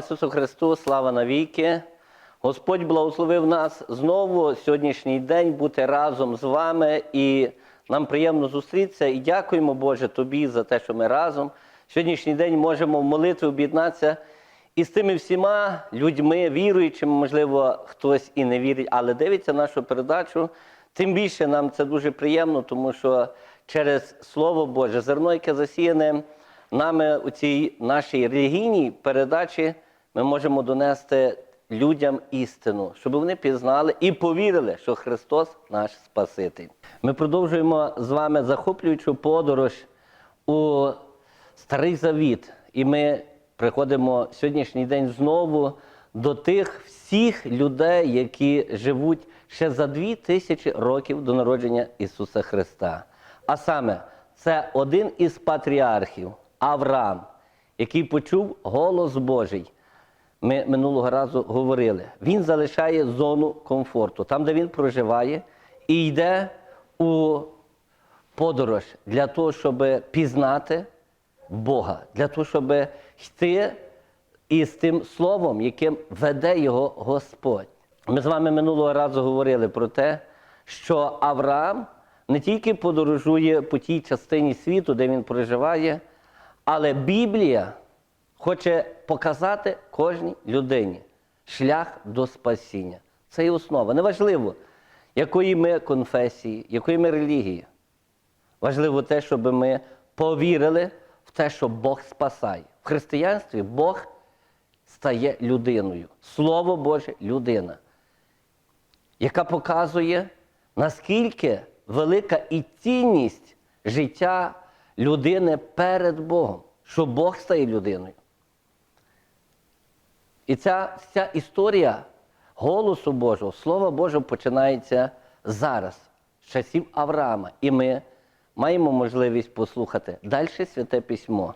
Ісусу Христу, слава навіки! Господь благословив нас знову сьогоднішній день бути разом з вами, і нам приємно зустрітися. І дякуємо, Боже, Тобі за те, що ми разом. Сьогоднішній день можемо в молитві об'єднатися із тими всіма людьми, віруючими, можливо, хтось і не вірить, але дивиться нашу передачу. Тим більше нам це дуже приємно, тому що через Слово Боже, зерно, яке засіяне нами у цій нашій релігійній передачі, ми можемо донести людям істину, щоб вони пізнали і повірили, що Христос наш Спаситель. Ми продовжуємо з вами захоплюючу подорож у Старий Завіт, і ми приходимо сьогоднішній день знову до тих всіх людей, які живуть ще за дві тисячі років до народження Ісуса Христа. А саме, це один із патріархів Авраам, який почув голос Божий. Ми минулого разу говорили. Він залишає зону комфорту, там, де він проживає, і йде у подорож для того, щоб пізнати Бога, для того, щоб йти із тим словом, яким веде його Господь. Ми з вами минулого разу говорили про те, що Авраам не тільки подорожує по тій частині світу, де він проживає, але Біблія хоче показати кожній людині шлях до спасіння. Це є основа. Неважливо, якої ми конфесії, якої ми релігії. Важливо те, щоб ми повірили в те, що Бог спасає. В християнстві Бог стає людиною. Слово Боже людина, яка показує, наскільки велика і цінність життя людини перед Богом, що Бог стає людиною. І ця, ця історія голосу Божого, Слова Божого починається зараз, з часів Авраама. І ми маємо можливість послухати далі Святе Письмо.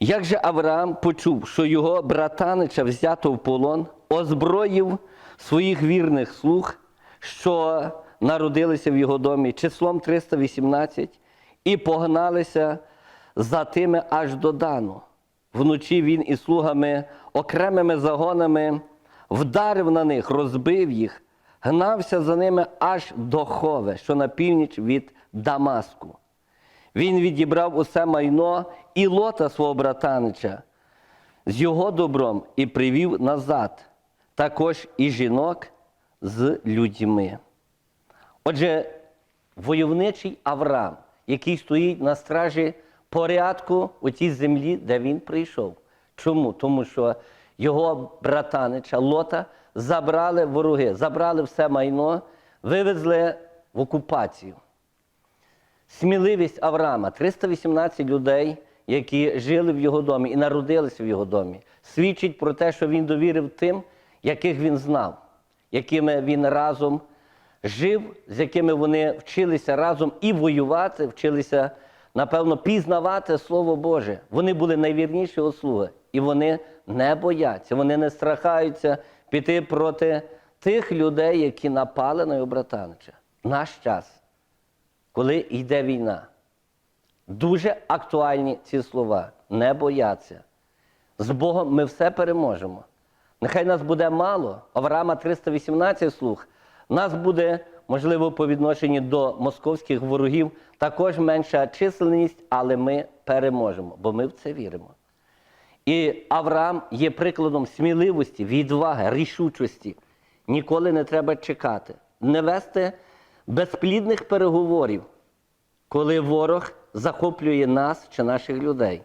Як же Авраам почув, що його братанича взято в полон, озброїв своїх вірних слуг, що народилися в його домі, числом 318, і погналися за тими аж до Дану. Вночі він із слугами окремими загонами вдарив на них, розбив їх, гнався за ними аж до Хове, що на північ від Дамаску. Він відібрав усе майно і лота свого братанича з його добром і привів назад, також і жінок з людьми. Отже, войовничий Авраам, який стоїть на стражі порядку у тій землі, де він прийшов. Чому? Тому що його братанича Лота забрали вороги, забрали все майно, вивезли в окупацію. Сміливість Авраама, 318 людей, які жили в його домі і народилися в його домі, свідчить про те, що він довірив тим, яких він знав, якими він разом жив, з якими вони вчилися разом і воювати, вчилися, напевно, пізнавати Слово Боже. Вони були найвірніші услуги, і вони не бояться, вони не страхаються піти проти тих людей, які напали на його братанича. Наш час коли йде війна. Дуже актуальні ці слова. Не бояться. З Богом ми все переможемо. Нехай нас буде мало, Авраама 318 слуг. Нас буде, можливо, по відношенню до московських ворогів також менша численність, але ми переможемо, бо ми в це віримо. І Авраам є прикладом сміливості, відваги, рішучості. Ніколи не треба чекати, не вести безплідних переговорів, коли ворог захоплює нас чи наших людей.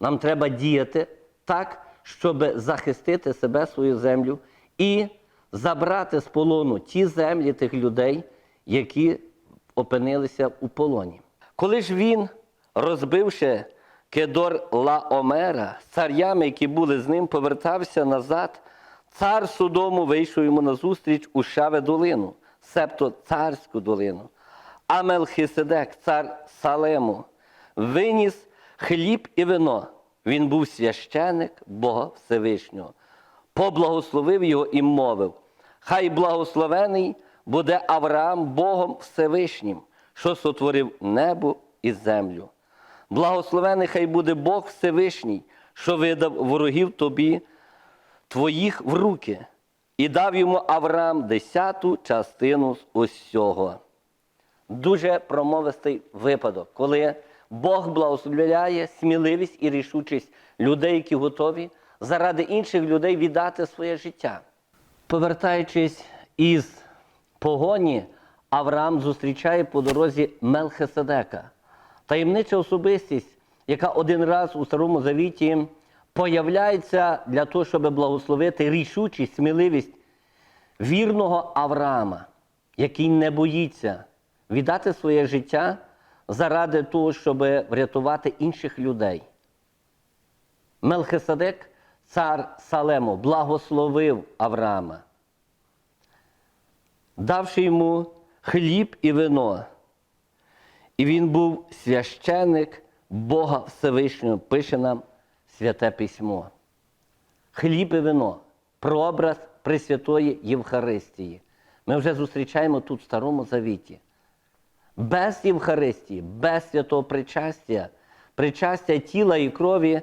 Нам треба діяти так, щоб захистити себе, свою землю і забрати з полону ті землі тих людей, які опинилися у полоні. Коли ж він, розбивши Кедор Лаомера царями, які були з ним, повертався назад, цар Содому вийшов йому назустріч у Шаве долину, себто царську долину. А Мелхиседек, цар Салему, виніс хліб і вино. Він був священик Бога Всевишнього. Поблагословив його і мовив: Хай благословений буде Авраам Богом Всевишнім, що сотворив небо і землю. Благословений хай буде Бог Всевишній, що видав ворогів тобі, твоїх в руки, і дав йому Авраам десяту частину з усього. Дуже промовистий випадок, коли Бог благословляє сміливість і рішучість людей, які готові заради інших людей віддати своє життя. Повертаючись із погоні, Авраам зустрічає по дорозі Мелхиседека, таємнича особистість, яка один раз у Старому Завіті появляється для того, щоб благословити рішучість, сміливість вірного Авраама, який не боїться віддати своє життя заради того, щоб врятувати інших людей. Мелхиседек, цар Салему, благословив Авраама, давши йому хліб і вино. І він був священик Бога Всевишнього, пише нам Святе Письмо. Хліб і вино прообраз Пресвятої Євхаристії. Ми вже зустрічаємо тут в Старому Завіті. Без Євхаристії, без святого причастя, причастя тіла і крові,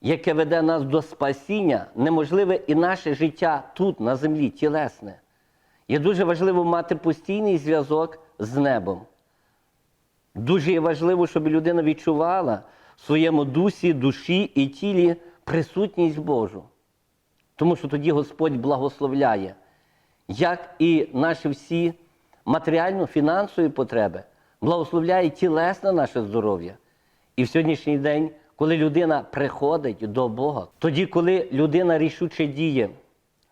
яке веде нас до спасіння, неможливе і наше життя тут, на землі, тілесне. Є дуже важливо мати постійний зв'язок з небом. Дуже є важливо, щоб людина відчувала в своєму дусі, душі і тілі присутність Божу. Тому що тоді Господь благословляє, як і наші всі матеріально-фінансові потреби, благословляє тілесне наше здоров'я. І в сьогоднішній день, коли людина приходить до Бога, тоді, коли людина рішуче діє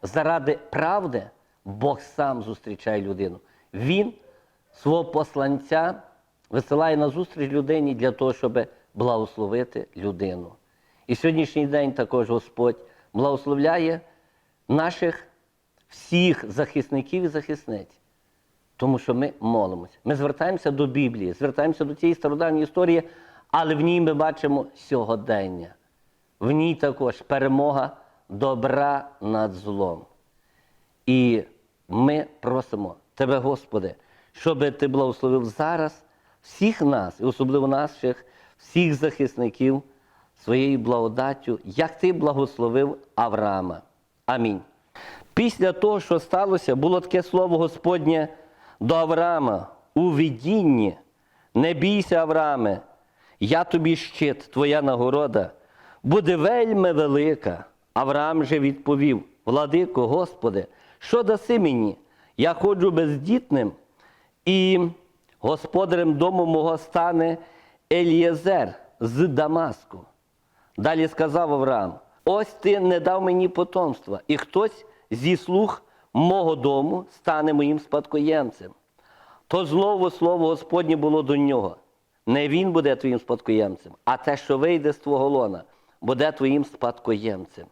заради правди, Бог сам зустрічає людину. Він свого посланця висилає на зустріч людині для того, щоб благословити людину. І сьогоднішній день також Господь благословляє наших всіх захисників і захисниць. Тому що ми молимося. Ми звертаємося до Біблії, звертаємося до цієї стародавньої історії, але в ній ми бачимо сьогодення. В ній також перемога добра над злом. І ми просимо Тебе, Господи, щоб Ти благословив зараз всіх нас, і особливо наших всіх захисників своєю благодаттю, як Ти благословив Авраама. Амінь. Після того, що сталося, було таке слово Господнє до Авраама у видінні. Не бійся, Аврааме, я тобі щит, твоя нагорода, буде вельми велика. Авраам же відповів: Владико, Господи, що даси мені? Я ходжу бездітним, і господарем дому мого стане Елієзер з Дамаску. Далі сказав Авраам: ось ти не дав мені потомства, і хтось зі слуг мого дому стане моїм спадкоємцем. То знову слово Господнє було до нього. Не він буде твоїм спадкоємцем, а те, що вийде з твого лона, буде твоїм спадкоємцем.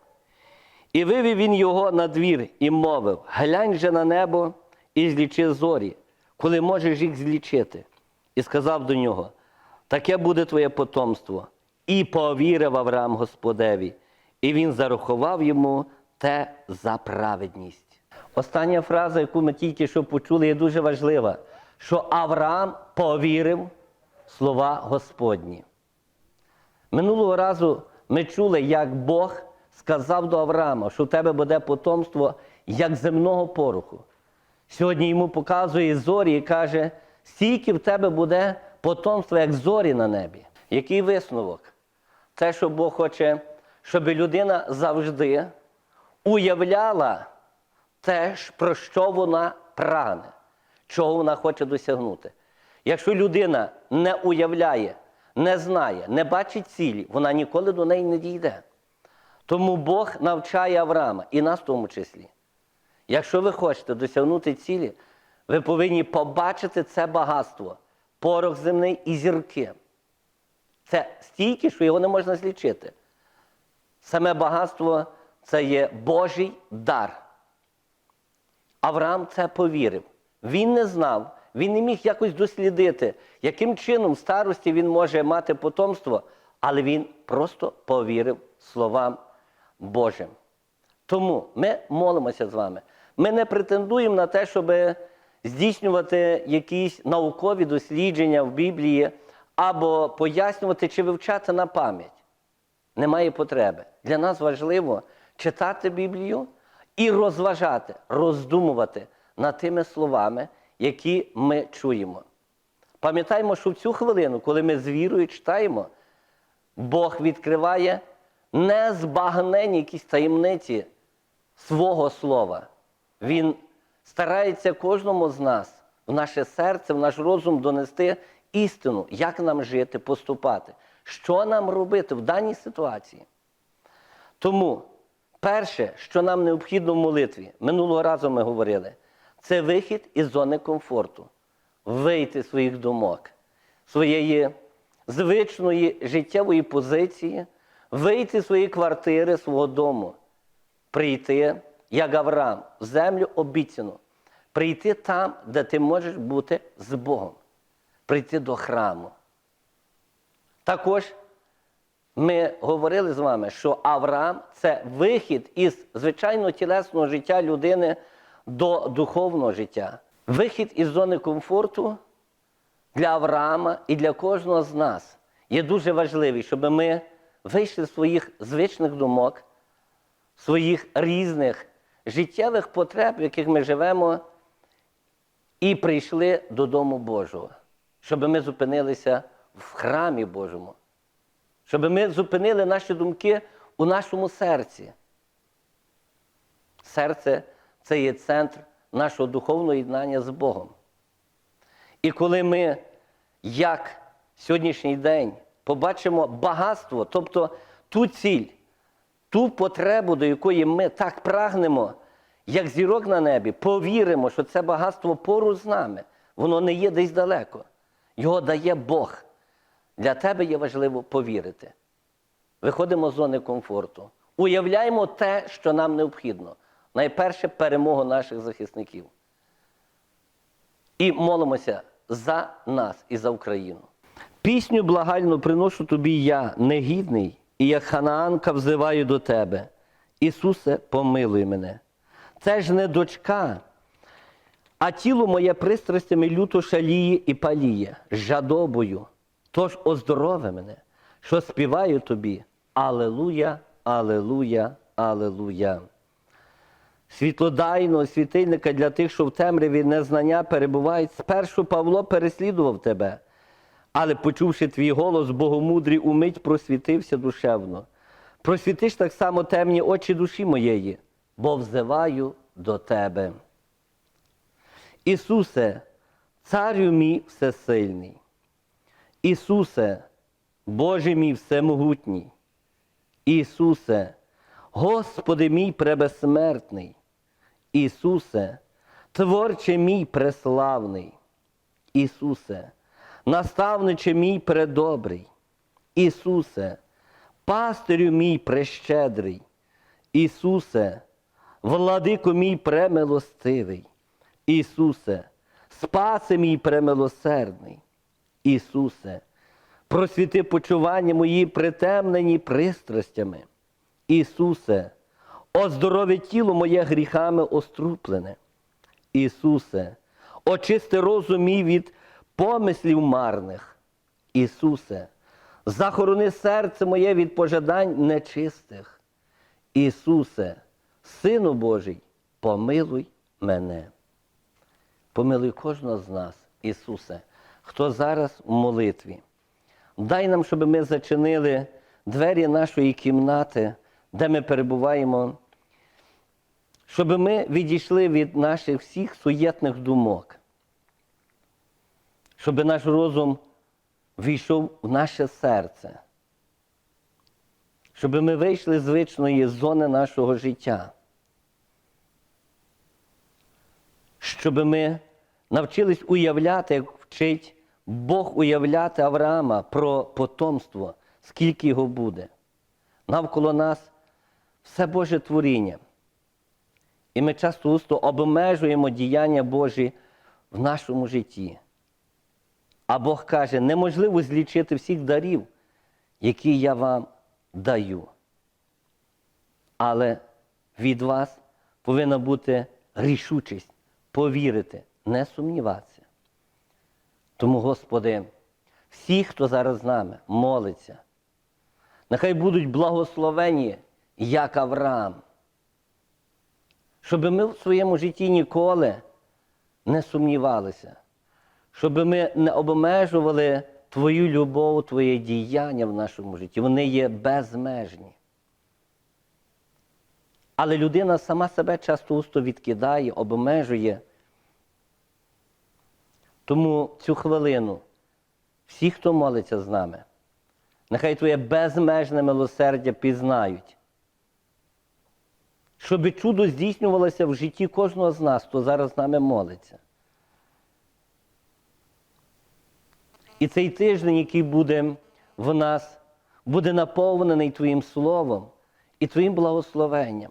І вивів він його на двір і мовив: глянь же на небо і злічи зорі, коли можеш їх злічити. І сказав до нього: таке буде твоє потомство. І повірив Авраам Господеві, і він зарахував йому те за праведність. Остання фраза, яку ми тільки що почули, є дуже важлива, що Авраам повірив слова Господні. Минулого разу ми чули, як Бог сказав до Авраама, що в тебе буде потомство як земного пороху. Сьогодні йому показує зорі і каже, стільки в тебе буде потомство, як зорі на небі. Який висновок? Те, що Бог хоче, щоб людина завжди уявляла те, про що вона прагне, чого вона хоче досягнути. Якщо людина не уявляє, не знає, не бачить цілі, вона ніколи до неї не дійде. Тому Бог навчає Авраама, і нас в тому числі. Якщо ви хочете досягнути цілі, ви повинні побачити це багатство, порох земний і зірки. Це стільки, що його не можна злічити. Саме багатство це є Божий дар. Авраам це повірив. Він не знав, він не міг якось дослідити, яким чином старості він може мати потомство, але він просто повірив словам Божим. Тому ми молимося з вами. Ми не претендуємо на те, щоб здійснювати якісь наукові дослідження в Біблії або пояснювати чи вивчати на пам'ять. немає потреби. Для нас важливо читати Біблію і розважати, роздумувати над тими словами, які ми чуємо. Пам'ятаємо, що в цю хвилину, коли ми з вірою читаємо, Бог відкриває незбагнені якісь таємниці свого слова. Він старається кожному з нас в наше серце, в наш розум донести істину, як нам жити, поступати, що нам робити в даній ситуації. Тому перше, що нам необхідно в молитві, минулого разу ми говорили, це вихід із зони комфорту, вийти з своїх думок, своєї звичної життєвої позиції, вийти з своєї квартири, свого дому, прийти, як Авраам, в землю обіцяну, прийти там, де ти можеш бути з Богом, прийти до храму. Також ми говорили з вами, що Авраам це вихід із звичайно тілесного життя людини до духовного життя. Вихід із зони комфорту для Авраама і для кожного з нас є дуже важливий, щоб ми вийшли з своїх звичних думок, своїх різних життєвих потреб, в яких ми живемо, і прийшли до Дому Божого, щоб ми зупинилися в храмі Божому, щоб ми зупинили наші думки у нашому серці. Серце це є центр нашого духовного єднання з Богом. І коли ми, як сьогоднішній день, побачимо багатство, тобто ту ціль, ту потребу, до якої ми так прагнемо, як зірок на небі, повіримо, що це багатство поруч з нами, воно не є десь далеко. Його дає Бог. Для тебе є важливо повірити. Виходимо з зони комфорту. Уявляємо те, що нам необхідно. Найперше перемогу наших захисників. І молимося за нас і за Україну. Пісню благальну приношу тобі я, негідний, і як ханаанка взиваю до тебе. Ісусе, помилуй мене. Це ж не дочка, а тіло моє пристрастями люто шаліє і паліє, жадобою. Тож оздорови мене, що співаю тобі. Алелуя, Алелуя, Алелуя. Світлодайного світильника для тих, що в темряві незнання перебувають, спершу Павло переслідував тебе, але, почувши твій голос, богомудрий, умить просвітився душевно. Просвітиш так само темні очі душі моєї, бо взиваю до тебе. Ісусе, царю мій всесильний. Ісусе, Боже мій всемогутній. Ісусе, Господи мій пребезсмертний. Ісусе, Творче мій преславний. Ісусе, наставниче мій предобрий. Ісусе, пастирю мій прещедрий. Ісусе, владико мій премилостивий. Ісусе, спаси мій премилосердний. Ісусе, просвіти почування мої притемнені пристрастями. Ісусе, оздорові тіло моє гріхами оструплене. Ісусе, очисти розум мій від помислів марних. Ісусе, захорони серце моє від пожадань нечистих. Ісусе, Сину Божий, помилуй мене. Помилуй кожного з нас, Ісусе, хто зараз в молитві. Дай нам, щоб ми зачинили двері нашої кімнати, де ми перебуваємо, щоб ми відійшли від наших всіх суєтних думок, щоб наш розум війшов в наше серце, щоб ми вийшли з звичної зони нашого життя. щоб ми навчились уявляти, як вчить Бог уявляти Авраама про потомство, скільки його буде. Навколо нас все Боже творіння. І ми часто густо обмежуємо діяння Божі в нашому житті. А Бог каже, неможливо злічити всіх дарів, які я вам даю. Але від вас повинна бути рішучість повірити, не сумніватися. Тому, Господи, всі, хто зараз з нами молиться, Нехай будуть благословені, як Авраам. Щоб ми в своєму житті ніколи не сумнівалися, щоб ми не обмежували Твою любов, Твоє діяння в нашому житті. Вони є безмежні. Але людина сама себе часто усто відкидає, обмежує. Тому цю хвилину всі, хто молиться з нами, нехай Твоє безмежне милосердя пізнають, щоб чудо здійснювалося в житті кожного з нас, хто зараз з нами молиться. І цей тиждень, який буде в нас, буде наповнений Твоїм Словом і Твоїм благословенням.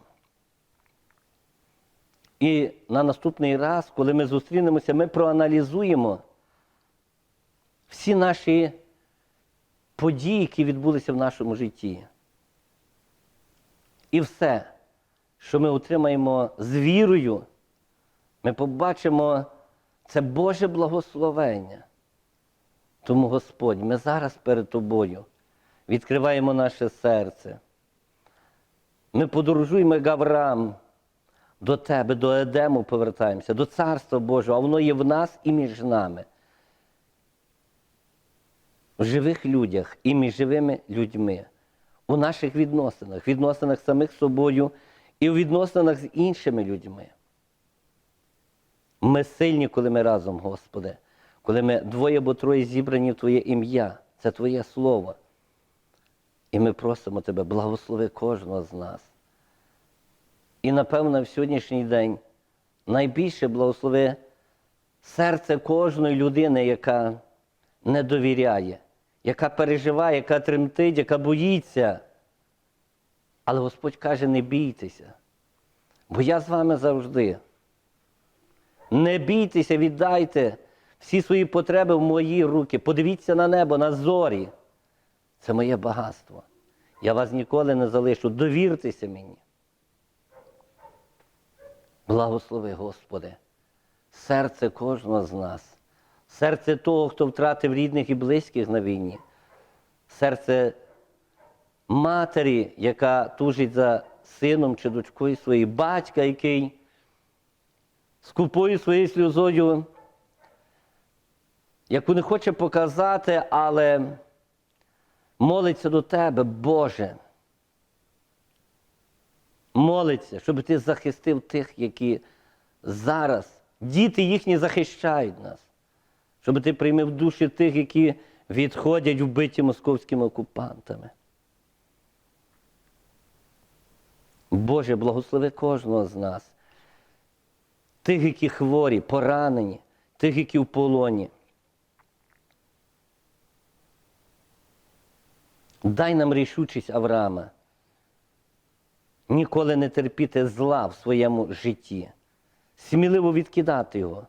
І на наступний раз, коли ми зустрінемося, ми проаналізуємо всі наші події, які відбулися в нашому житті. І все, що ми отримаємо з вірою, ми побачимо це Боже благословення. Тому, Господь, ми зараз перед Тобою відкриваємо наше серце. Ми подорожуємо, як до Тебе, до Едему повертаємося, до Царства Божого, а воно є в нас і між нами. В живих людях і між живими людьми, у наших відносинах, відносинах самих собою і у відносинах з іншими людьми. Ми сильні, коли ми разом, Господи, коли ми двоє або троє зібрані в Твоє ім'я, це Твоє Слово. І ми просимо Тебе, благослови кожного з нас. І, напевно, в сьогоднішній день найбільше благослови серце кожної людини, яка не довіряє, яка переживає, яка тремтить, яка боїться. Але Господь каже, не бійтеся, бо я з вами завжди. Не бійтеся, віддайте всі свої потреби в мої руки. Подивіться на небо, на зорі. Це моє багатство. Я вас ніколи не залишу. Довіртеся мені. Благослови, Господи, серце кожного з нас, серце того, хто втратив рідних і близьких на війні, серце матері, яка тужить за сином чи дочкою своєї, батька, який скупою своєю сльозою, яку не хоче показати, але молиться до Тебе, Боже. Молиться, щоб ти захистив тих, які зараз, діти їхні захищають нас, щоб ти приймив душі тих, які відходять вбиті московськими окупантами. Боже, благослови кожного з нас, тих, які хворі, поранені, тих, які в полоні. Дай нам рішучість Авраама ніколи не терпіти зла в своєму житті, сміливо відкидати його,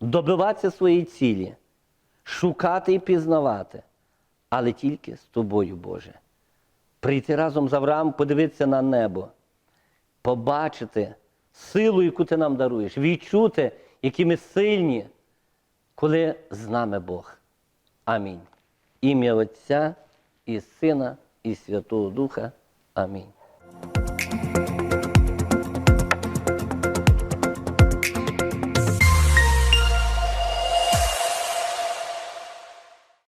добиватися своєї цілі, шукати і пізнавати, але тільки з тобою, Боже. Прийти разом з Авраамом, подивитися на небо, побачити силу, яку ти нам даруєш, відчути, які ми сильні, коли з нами Бог. Амінь. Ім'я Отця і Сина, і Святого Духа. Амінь.